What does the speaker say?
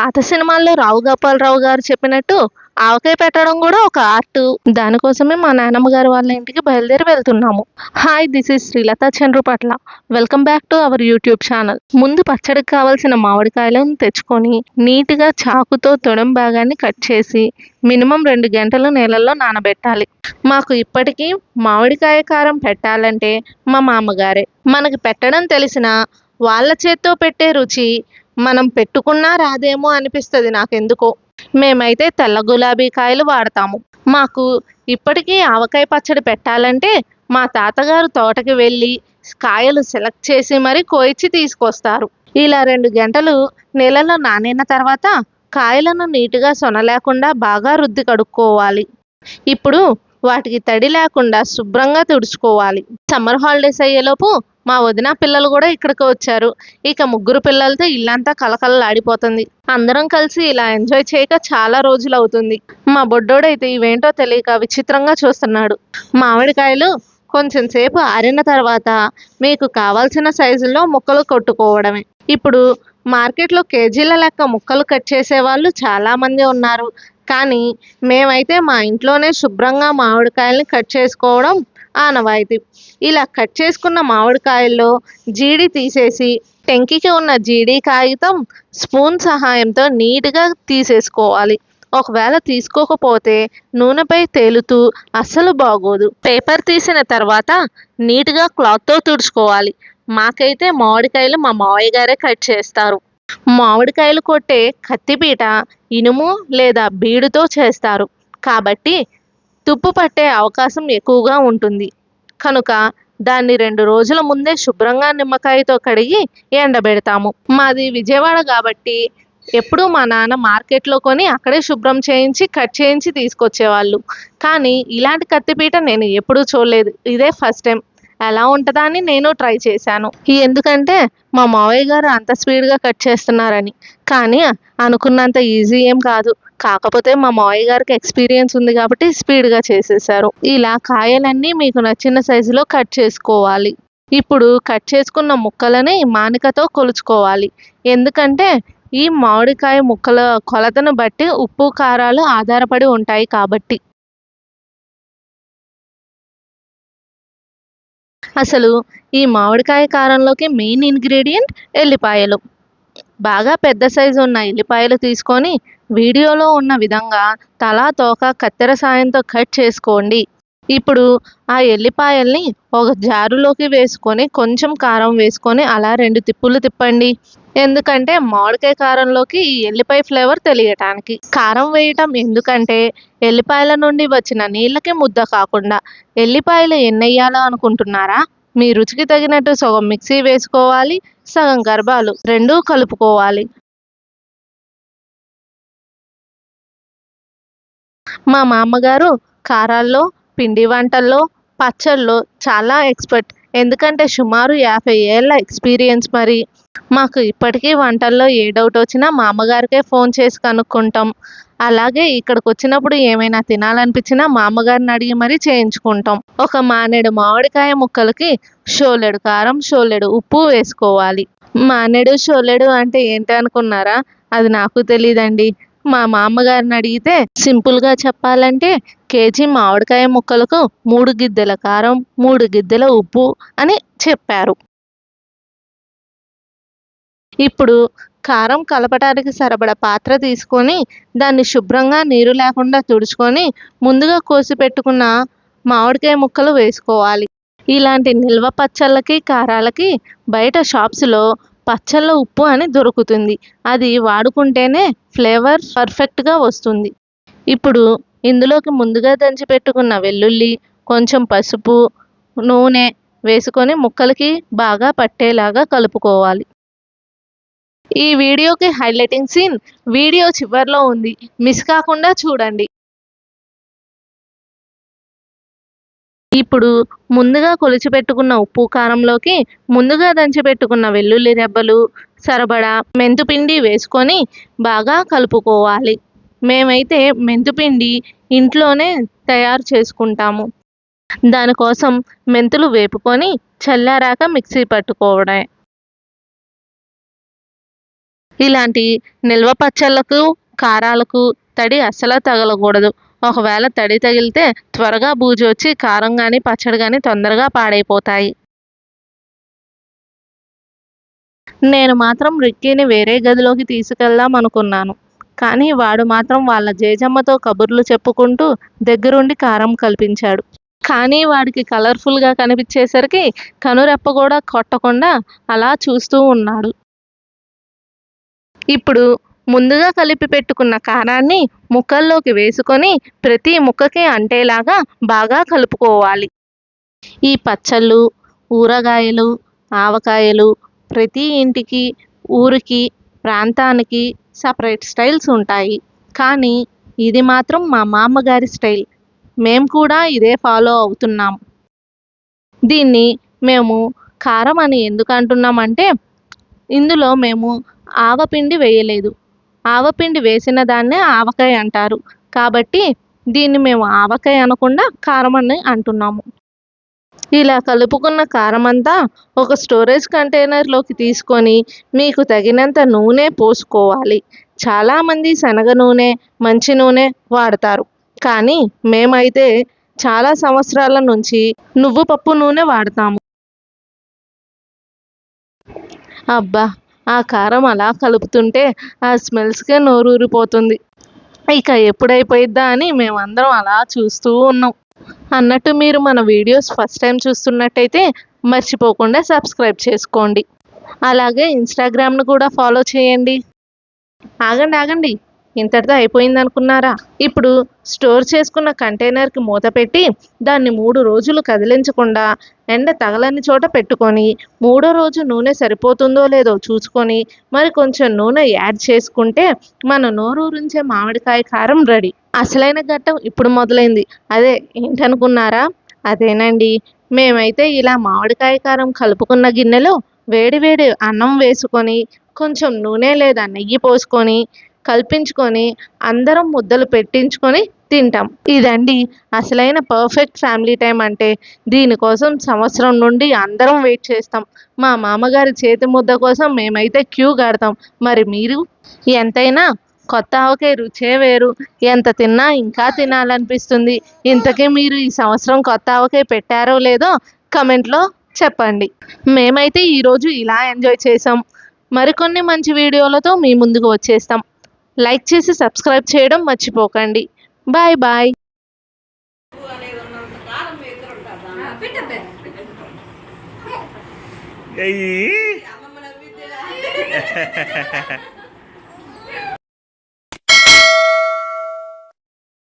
పాత సినిమాల్లో రావు గోపాలరావు గారు చెప్పినట్టు ఆవకాయ పెట్టడం కూడా ఒక ఆర్ట్. దానికోసమే మా నాన్నమ్మ గారి వాళ్ళ ఇంటికి బయలుదేరి వెళ్తున్నాము. Hi this is Srilatha Chandrupatla welcome back to our YouTube channel. ముందు పచ్చడికి కావాల్సిన మామిడికాయలను తెచ్చుకొని నీట్గా చాకుతో తొడం భాగాన్ని కట్ చేసి మినిమం రెండు గంటలు నీళ్ళల్లో నానబెట్టాలి. మాకు ఇప్పటికీ మామిడికాయ కారం పెట్టాలంటే మా మామగారే. మనకి పెట్టడం తెలిసిన వాళ్ళ చేత్తో పెట్టే రుచి మనం పెట్టుకున్నా రాదేమో అనిపిస్తుంది నాకెందుకో. మేమైతే తెల్ల గులాబీ కాయలు వాడతాము. మాకు ఇప్పటికీ ఆవకాయ పచ్చడి పెట్టాలంటే మా తాతగారు తోటకి వెళ్ళి కాయలు సెలెక్ట్ చేసి మరీ కోయిచ్చి తీసుకొస్తారు. ఇలా రెండు గంటలు నీళ్ళలో నానిన తర్వాత కాయలను నీట్గా సొనలేకుండా బాగా రుద్ది కడుక్కోవాలి. ఇప్పుడు వాటికి తడి లేకుండా శుభ్రంగా తుడుచుకోవాలి. సమ్మర్ హాలిడేస్ అయ్యేలోపు మా వదిన పిల్లలు కూడా ఇక్కడికి వచ్చారు. ఇక ముగ్గురు పిల్లలతో ఇల్లంతా కలకలలాడిపోతుంది అందరం కలిసి ఇలా ఎంజాయ్ చేయక చాలా రోజులు అవుతుంది. మా బొడ్డోడైతే ఇవేంటో తెలియక విచిత్రంగా చూస్తున్నాడు. మామిడికాయలు కొంచెం సేపు ఆరిన తర్వాత మీకు కావాల్సిన సైజులో ముక్కలు కొట్టుకోవడమే. ఇప్పుడు మార్కెట్లో కేజీల లెక్క ముక్కలు కట్ చేసే వాళ్ళు చాలామంది ఉన్నారు. కానీ మేమైతే మా ఇంట్లోనే శుభ్రంగా మామిడికాయల్ని కట్ చేసుకోవడం ఆనవాయితీ ఇలా కట్ చేసుకున్న మామిడికాయల్లో జీడి తీసేసి టెంకికి ఉన్న జీడి కాగితం స్పూన్ సహాయంతో నీట్గా తీసేసుకోవాలి. ఒకవేళ తీసుకోకపోతే నూనెపై తేలుతూ అస్సలు బాగోదు. పేపర్ తీసిన తర్వాత నీట్గా క్లాత్తో తుడుచుకోవాలి. మాకైతే మామిడికాయలు మా మావయ్య గారే కట్ చేస్తారు. మామిడికాయలు కొట్టే కత్తిపీట ఇనుము లేదా బీడుతో చేస్తారు. కాబట్టి తుప్పు పట్టే అవకాశం ఎక్కువగా ఉంటుంది. కనుక దాన్ని రెండు రోజుల ముందే శుభ్రంగా నిమ్మకాయతో కడిగి ఎండబెడతాము. మాది విజయవాడ కాబట్టి ఎప్పుడూ మా నాన్న మార్కెట్లో కొని అక్కడే శుభ్రం చేయించి కట్ చేయించి తీసుకొచ్చేవాళ్ళు. కానీ ఇలాంటి కత్తిపీట నేను ఎప్పుడూ చూడలేదు. ఇదే ఫస్ట్ టైం. ఎలా ఉంటుందా అని నేను ట్రై చేశాను. ఎందుకంటే మా మావయ్య గారు అంత స్పీడ్గా కట్ చేస్తున్నారని. కానీ అనుకున్నంత ఈజీ ఏం కాదు. కాకపోతే మా మావయ్య గారికి ఎక్స్పీరియన్స్ ఉంది కాబట్టి స్పీడ్గా చేసేసారు. ఇలా కాయలన్నీ మీకు నచ్చిన సైజులో కట్ చేసుకోవాలి. ఇప్పుడు కట్ చేసుకున్న ముక్కలని మానికతో కొలుచుకోవాలి. ఎందుకంటే ఈ మామిడికాయ ముక్కల కొలతను బట్టి ఉప్పు కారాలు ఆధారపడి ఉంటాయి కాబట్టి. అసలు ఈ మామిడికాయ కారంలోకి మెయిన్ ఇంగ్రీడియంట్ ఎల్లిపాయలు. బాగా పెద్ద సైజు ఉన్న ఎల్లిపాయలు తీసుకొని వీడియోలో ఉన్న విధంగా తలా తోక కత్తెర సాయంతో కట్ చేసుకోండి. ఇప్పుడు ఆ ఎల్లిపాయల్ని ఒక జారులోకి వేసుకొని కొంచెం కారం వేసుకొని అలా రెండు తిప్పులు తిప్పండి. ఎందుకంటే మామిడికాయ కారంలోకి ఈ ఎల్లిపాయ ఫ్లేవర్ తెలియటానికి. కారం వేయటం ఎందుకంటే ఎల్లిపాయల నుండి వచ్చిన నీళ్ళకి ముద్ద కాకుండా ఎల్లిపాయలు ఎన్నెయ్యాలో అనుకుంటున్నారా? మీ రుచికి తగినట్టు సగం మిక్సీ వేసుకోవాలి సగం గర్భాలు రెండూ కలుపుకోవాలి. మా మామగారు కారాల్లో పిండి వంటల్లో పచ్చళ్ళలో చాలా ఎక్స్పర్ట్. ఎందుకంటే సుమారు యాభై ఏళ్ళ ఎక్స్పీరియన్స్ మరి. మాకు ఇప్పటికీ వంటల్లో ఏ డౌట్ వచ్చినా మా అమ్మగారికే ఫోన్ చేసి కనుక్కుంటాం. అలాగే ఇక్కడికి వచ్చినప్పుడు ఏమైనా తినాలనిపించినా మా అమ్మగారిని అడిగి మరీ చేయించుకుంటాం. ఒక మానేడు మామిడికాయ ముక్కలకి షోలెడు కారం షోలెడు ఉప్పు వేసుకోవాలి. మానేడు షోలెడు అంటే ఏంటి అనుకున్నారా? అది నాకు తెలియదండి మా మామగారిని అడిగితే సింపుల్గా చెప్పాలంటే కేజీ మామిడికాయ ముక్కలకు మూడు గిద్దెల కారం మూడు గిద్దెల ఉప్పు అని చెప్పారు. ఇప్పుడు కారం కలపడానికి సరిపడ పాత్ర తీసుకొని దాన్ని శుభ్రంగా నీరు లేకుండా తుడుచుకొని ముందుగా కోసి పెట్టుకున్న మామిడికాయ ముక్కలు వేసుకోవాలి. ఇలాంటి నిల్వ పచ్చళ్ళకి కారాలకి బయట షాప్స్లో పచ్చళ్ళ ఉప్పు అని దొరుకుతుంది. అది వాడుకుంటేనే ఫ్లేవర్ పర్ఫెక్ట్గా వస్తుంది. ఇప్పుడు ఇందులోకి ముందుగా దంచి పెట్టుకున్న వెల్లుల్లి కొంచెం పసుపు నూనె వేసుకొని ముక్కలకి బాగా పట్టేలాగా కలుపుకోవాలి. ఈ వీడియోకి హైలైటింగ్ సీన్ వీడియో చివరిలో ఉంది. మిస్ కాకుండా చూడండి. ఇప్పుడు ముందుగా కొలిచిపెట్టుకున్న ఉప్పు కారంలోకి ముందుగా దంచి పెట్టుకున్న వెల్లుల్లి రెబ్బలు సరబడా మెంతుపిండి వేసుకొని బాగా కలుపుకోవాలి. మేమైతే మెంతుపిండి ఇంట్లోనే తయారు చేసుకుంటాము. దానికోసం మెంతులు వేపుకొని చల్లారాక మిక్సీ పట్టుకోవడమే. ఇలాంటి నిల్వ పచ్చళ్ళకు కారాలకు తడి అస్సలు తగలకూడదు. ఒకవేళ తడి తగిలితే త్వరగా బూజు వచ్చి కారం కానీ పచ్చడి కానీ తొందరగా పాడైపోతాయి. నేను మాత్రం రిక్కీని వేరే గదిలోకి తీసుకెళ్దాం అనుకున్నాను. కానీ వాడు మాత్రం వాళ్ళ జేజమ్మతో కబుర్లు చెప్పుకుంటూ దగ్గరుండి కారం కల్పించాడు. కానీ వాడికి కలర్ఫుల్గా కనిపించేసరికి కనురెప్ప కూడా కొట్టకుండా అలా చూస్తూ ఉన్నాడు. ఇప్పుడు ముందుగా కలిపి పెట్టుకున్న కారాన్ని ముక్కల్లోకి వేసుకొని ప్రతి ముక్కకి అంటేలాగా బాగా కలుపుకోవాలి. ఈ పచ్చళ్ళు ఊరగాయలు ఆవకాయలు ప్రతి ఇంటికి ఊరికి ప్రాంతానికి సపరేట్ స్టైల్స్ ఉంటాయి. కానీ ఇది మాత్రం మా మామగారి స్టైల్. మేము కూడా ఇదే ఫాలో అవుతున్నాం. దీన్ని మేము కారం అని ఎందుకు అంటున్నామంటే ఇందులో మేము ఆవపిండి వేయలేదు. ఆవపిండి వేసిన దాన్నే ఆవకాయ అంటారు. కాబట్టి దీన్ని మేము ఆవకాయ అనకుండా కారం అని అంటున్నాము. ఇలా కలుపుకున్న కారం అంతా ఒక స్టోరేజ్ కంటైనర్లోకి తీసుకొని మీకు తగినంత నూనె పోసుకోవాలి. చాలామంది శనగ నూనె మంచి నూనె వాడతారు. కానీ మేమైతే చాలా సంవత్సరాల నుంచి నువ్వు పప్పు నూనె వాడతాము. అబ్బా! ఆ కారం అలా కలుపుతుంటే ఆ స్మెల్స్కే నోరూరిపోతుంది. ఇక ఎప్పుడైపోయిద్దా అని మేమందరం అలా చూస్తూ ఉన్నాం. అన్నట్టు మీరు మన వీడియోస్ ఫస్ట్ టైం చూస్తున్నట్టయితే మర్చిపోకుండా సబ్స్క్రైబ్ చేసుకోండి. అలాగే ఇన్స్టాగ్రామ్ను కూడా ఫాలో చేయండి. ఆగండి ఆగండి. ఇంతటితో అయిపోయిందనుకున్నారా? ఇప్పుడు స్టోర్ చేసుకున్న కంటైనర్కి మూత పెట్టి దాన్ని మూడు రోజులు కదిలించకుండా ఎండ తగలని చోట పెట్టుకొని మూడో రోజు నూనె సరిపోతుందో లేదో చూసుకొని మరి కొంచెం నూనె యాడ్ చేసుకుంటే మన నోరూరించే మామిడికాయ కారం రెడీ. అసలైన ఘట్టం ఇప్పుడు మొదలైంది. అదే ఏంటనుకున్నారా? అదేనండి. మేమైతే ఇలా మామిడికాయ కారం కలుపుకున్న గిన్నెలో వేడివేడి అన్నం వేసుకొని కొంచెం నూనె లేదా నెయ్యి పోసుకొని కల్పించుకొని అందరం ముద్దలు పెట్టించుకొని తింటాం. ఇదండి అసలైన పర్ఫెక్ట్ ఫ్యామిలీ టైం అంటే. దీనికోసం సంవత్సరం నుండి అందరం వెయిట్ చేస్తాం. మా మామగారి చేతి ముద్ద కోసం మేమైతే క్యూ కడతాం. మరి మీరు? ఎంతైనా కొత్త ఆవకాయ రుచే వేరు. ఎంత తిన్నా ఇంకా తినాలనిపిస్తుంది. ఇంతకీ మీరు ఈ సంవత్సరం కొత్త ఆవకాయ పెట్టారో లేదో కమెంట్లో చెప్పండి. మేమైతే ఈరోజు ఇలా ఎంజాయ్ చేసాం మరికొన్ని మంచి వీడియోలతో మీ ముందుకు వచ్చేస్తాం. లైక్ చేసి సబ్స్క్రైబ్ చేయడం మర్చిపోకండి. Bye bye. అయ్యి